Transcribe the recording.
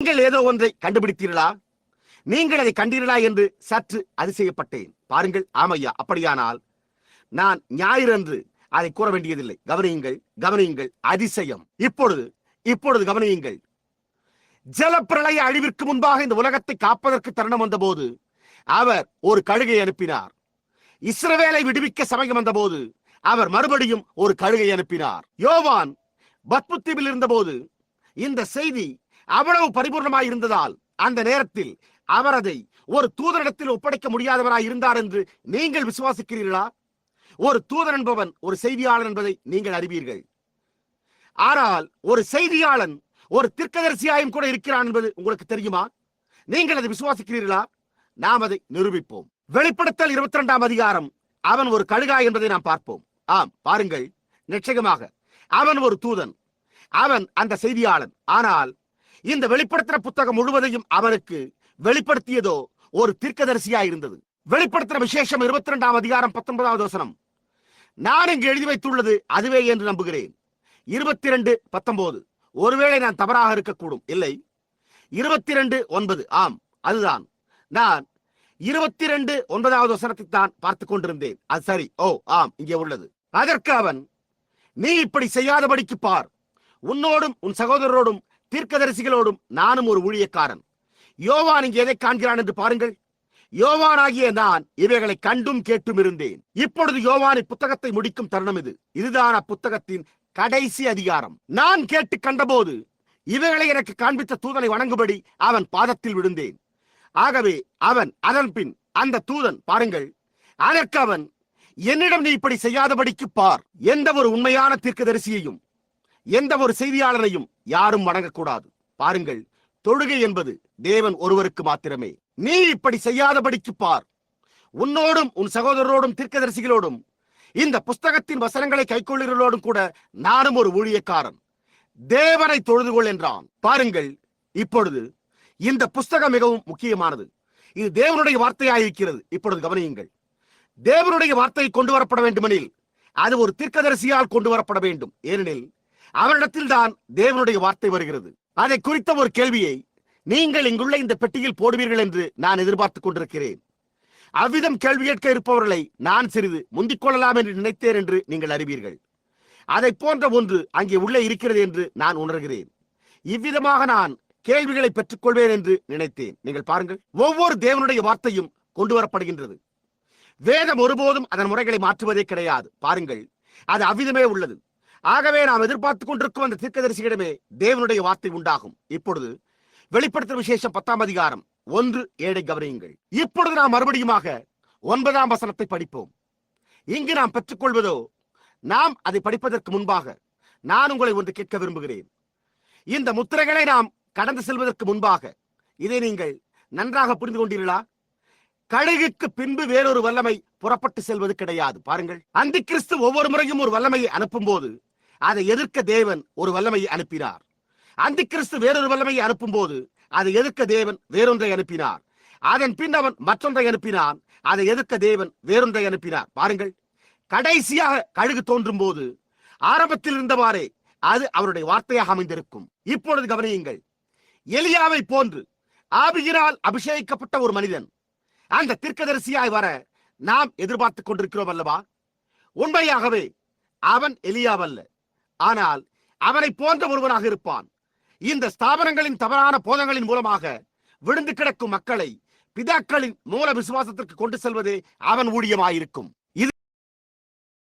நீங்கள் ஏதோ ஒன்றை கண்டுபிடித்தீர்களா? நீங்கள் அதை கண்டீர்களா என்று சற்று அதிசயப்பட்டேன். பாருங்கள் ஆமையா அப்படியானால் நான் ஞாயிறன்று அதை கூற வேண்டியதில்லை. கவனியுங்கள் கவனியுங்கள் அதிசயம். இப்பொழுது இப்பொழுது கவனியுங்கள். ஜலப்பிரளய அழிவிற்கு முன்பாக இந்த உலகத்தை காப்பதற்கு தருணம் வந்தபோது அவர் ஒரு கழுகை அனுப்பினார். இஸ்ரவேலை விடுவிக்க சமயம் வந்தபோது அவர் மறுபடியும் ஒரு கழுகை அனுப்பினார். யோவான் பத்முத்தீவில் இருந்தபோது இந்த செய்தி அவ்வளவு பரிபூர்ணமாய் இருந்ததால் அந்த நேரத்தில் அவர் அதை ஒரு தூதரிடத்தில் ஒப்படைக்க முடியாதவராய் இருந்தார் என்று நீங்கள் விசுவாசிக்கிறீர்களா? ஒரு தூதர் என்பவன் ஒரு செய்தியாளர் என்பதை நீங்கள் அறிவீர்கள். ஆனால் ஒரு செய்தியாளன் ஒரு தீர்க்கதரிசியாயும் கூட இருக்கிறான் என்பது உங்களுக்கு தெரியுமா? நீங்கள் அதை விசுவாசிக்கிறீர்களா? நாம் அதை நிரூபிப்போம். வெளிப்படுத்தல் இருபத்தி ரெண்டாம் அதிகாரம். அவன் ஒரு கழுகா என்பதை நாம் பார்ப்போம். ஆம் பாருங்கள். நிச்சயமாக அவன் ஒரு தூதன். அவன் அந்த செய்தியாளன். ஆனால் இந்த வெளிப்படுத்துற புத்தகம் முழுவதையும் அவருக்கு வெளிப்படுத்தியதோ ஒரு தீர்க்கதரிசியா இருந்தது. வெளிப்படுத்துற விசேஷம் இருபத்தி ரெண்டாம் அதிகாரம் பத்தொன்பதாவது வசனம். நான் இங்கு எழுதி வைத்துள்ளது அதுவே என்று நம்புகிறேன். இருபத்தி ரெண்டு பத்தொன்பது ஒருவேளை நான் தவறாக இருக்கக்கூடும். இல்லை. இருபத்தி ரெண்டு ஒன்பது. ஆம் அதுதான். நான் இருபத்தி ரெண்டு ஒன்பதாவது வசனத்தை தான் பார்த்து கொண்டிருந்தேன். அது சரி. ஓ ஆம் இங்கே உள்ளது. அதற்கு அவன் நீ இப்படி செய்யாதபடிக்கு பார். உன்னோடும் உன் சகோதரரோடும் தீர்க்கதரிசிகளோடும் நானும் ஒரு ஊழியக்காரன். யோவான் இங்கே எதை காண்கிறான் என்று பாருங்கள். யோவானாகிய நான் இவைகளை கண்டும் கேட்டும் இருந்தேன். இப்பொழுது யோவானை புத்தகத்தை முடிக்கும் தருணம் இது. இதுதான் அப்புத்தகத்தின் கடைசி அதிகாரம். நான் கேட்டு கண்டபோது இவைகளை எனக்கு காண்பித்த தூதனை வணங்கும்படி அவன் பாதத்தில் விழுந்தேன். ஆகவே அவன் அதன் பின் அந்த தூதன் பாருங்கள் அதற்கு அவன் என்னிடம் நீ இப்படி செய்யாதபடிக்கு பார். எந்த ஒரு உண்மையான தீர்க்கதரிசியையும் எந்த ஒரு செய்தியாளரையும் யாரும் வணங்கக்கூடாது. பாருங்கள் தொழுகை என்பது தேவன் ஒருவருக்கு மாத்திரமே. நீ இப்படி செய்யாதபடிக்கு பார். உன்னோடும் உன் சகோதரரோடும் தீர்க்கதரிசிகளோடும் இந்த புஸ்தகத்தின் வசனங்களை கைக்கொள்ளுகளோடும் கூட நானும் ஒரு ஊழியக்காரன். தேவனை தொழுது கொள் என்றான். பாருங்கள் இப்பொழுது இந்த புஸ்தகம் மிகவும் முக்கியமானது. இது தேவனுடைய வார்த்தையாயிருக்கிறது இப்பொழுது கவனியுங்கள். தேவனுடைய வார்த்தை கொண்டு வரப்பட வேண்டுமெனில் அது ஒரு தீர்க்கதரிசியால் கொண்டு வரப்பட வேண்டும். ஏனெனில் அவரிடத்தில் தான் தேவனுடைய வார்த்தை வருகிறது. அதை குறித்த ஒரு கேள்வியை நீங்கள் இங்குள்ள இந்த பெட்டியில் போடுவீர்கள் என்று நான் எதிர்பார்த்துக் கொண்டிருக்கிறேன். அவ்விதம் கேள்வி கேட்க இருப்பவர்களை நான் சிறிது முந்திக் கொள்ளலாம் என்று நினைத்தேன் என்று நீங்கள் அறிவீர்கள். அதை போன்ற ஒன்று அங்கே உள்ளே இருக்கிறது என்று நான் உணர்கிறேன். இவ்விதமாக நான் கேள்விகளை பெற்றுக்கொள்வேன் என்று நினைத்தேன். நீங்கள் பாருங்கள் ஒவ்வொரு தேவனுடைய வார்த்தையும் கொண்டு வரப்படுகின்றது. வேதம் ஒருபோதும் அதன் முறைகளை மாற்றுவதே கிடையாது. பாருங்கள் அது அவ்விதமே உள்ளது. ஆகவே நாம் எதிர்பார்த்துக் கொண்டிருக்கும் அந்த தீர்க்கதரிசியிடமே தேவனுடைய வார்த்தை உண்டாகும். இப்பொழுது வெளிப்படுத்தும் விசேஷம் பத்தாம் அதிகாரம். ஒன்று ஏழை கவனியுங்கள். இப்பொழுது நாம் மறுபடியுமாக ஒன்பதாம் வசனத்தை படிப்போம். இங்கு நாம் பெற்றுக்கொள்வதோ நாம் அதை படிப்பதற்கு முன்பாக நான் உங்களை ஒன்று கேட்க விரும்புகிறேன். இந்த முத்திரைகளை நாம் கடந்து செல்வதற்கு முன்பாக இதை நீங்கள் நன்றாக புரிந்து கொண்டீர்களா? கழுகுக்கு பின்பு வேறொரு வல்லமை புறப்பட்டு செல்வது கிடையாது. பாருங்கள். அந்த கிறிஸ்து ஒவ்வொரு முறையும் ஒரு வல்லமையை அனுப்பும் போது அதை எதிர்க்க தேவன் ஒரு வல்லமையை அனுப்பினார். அந்த கிறிஸ்து வேறொரு வல்லமையை அனுப்பும் போது அதை எதிர்க்க தேவன் வேறொன்றை அனுப்பினார். அதன் பின் அவன் மற்றொன்றை அனுப்பினான். அதை எதிர்க்க தேவன் வேறொன்றை அனுப்பினார். பாருங்கள் கடைசியாக கழுகு தோன்றும் போது ஆரம்பத்தில் இருந்தவாறே அது அவருடைய வார்த்தையாக அமைந்திருக்கும். இப்பொழுது கவனியுங்கள் எலியாவை போன்று ஆவியினால் அபிஷேகிக்கப்பட்ட ஒரு மனிதன் அந்த தீர்க்கதரிசியாய் வர நாம் எதிர்பார்த்துக் கொண்டிருக்கிறோம் அல்லவா? உண்மையாகவே அவன் எலியாவல்ல. ஆனால் அவனை போன்ற ஒருவனாக இருப்பான். இந்த ஸ்தாபனங்களின் தவறான போதங்களின் மூலமாக விழுந்து கிடக்கும் மக்களை பிதாக்களின் மூல விசுவாசத்திற்கு கொண்டு செல்வதே அவன் ஊழியமாயிருக்கும்.